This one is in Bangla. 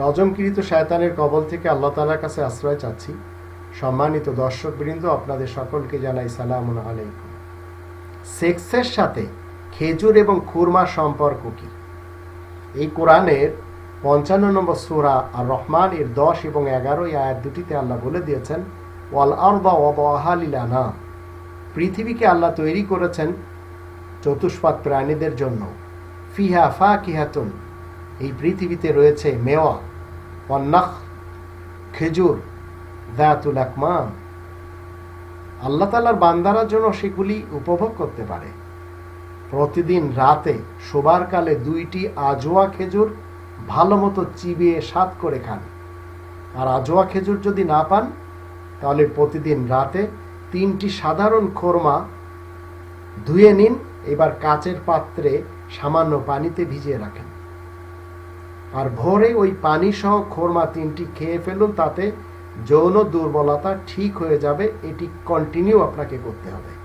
রজমকৃত শয়তানের কবল থেকে আল্লাহ তালার কাছে আশ্রয় চাচ্ছি। সম্মানিত দর্শকবৃন্দ, আপনাদের সকলকে জানাই সালাম আলাইকুম। সেক্সের সাথে খেজুর এবং খুরমার সম্পর্ক কি? এই কোরআনের পঞ্চান্ন নম্বর সুরা আর রহমান এর দশ এবং এগারো এই আয়াত দুটিতে আল্লাহ বলে দিয়েছেন, ওয়াল আরদা ওয়াবাহালিলানা পৃথিবীকে আল্লাহ তৈরি করেছেন চতুষ্পাদ প্রাণীদের জন্য। ফিহা ফা কিহাতুন এই পৃথিবীতে রয়েছে মেওয়া অন্নাখ খেজুর দায়াতুল আকমাম। আল্লাহ তালার বান্দারার জন্য সেগুলি উপভোগ করতে পারে। প্রতিদিন রাতে শোবার কালে দুইটি আজোয়া খেজুর ভালো মতো চিবিয়ে স্বাদ করে খান। আর আজোয়া খেজুর যদি না পান, তাহলে প্রতিদিন রাতে তিনটি সাধারণ খোরমা ধুয়ে নিন, এবার কাচের পাত্রে সামান্য পানিতে ভিজিয়ে রাখেন। আর ভোরে ওই পানি সহ খোরমা তিনটি খেয়ে ফেলুন, তাতে যৌন দুর্বলতা ঠিক হয়ে যাবে, এটি কন্টিনিউ আপনাকে করতে হবে।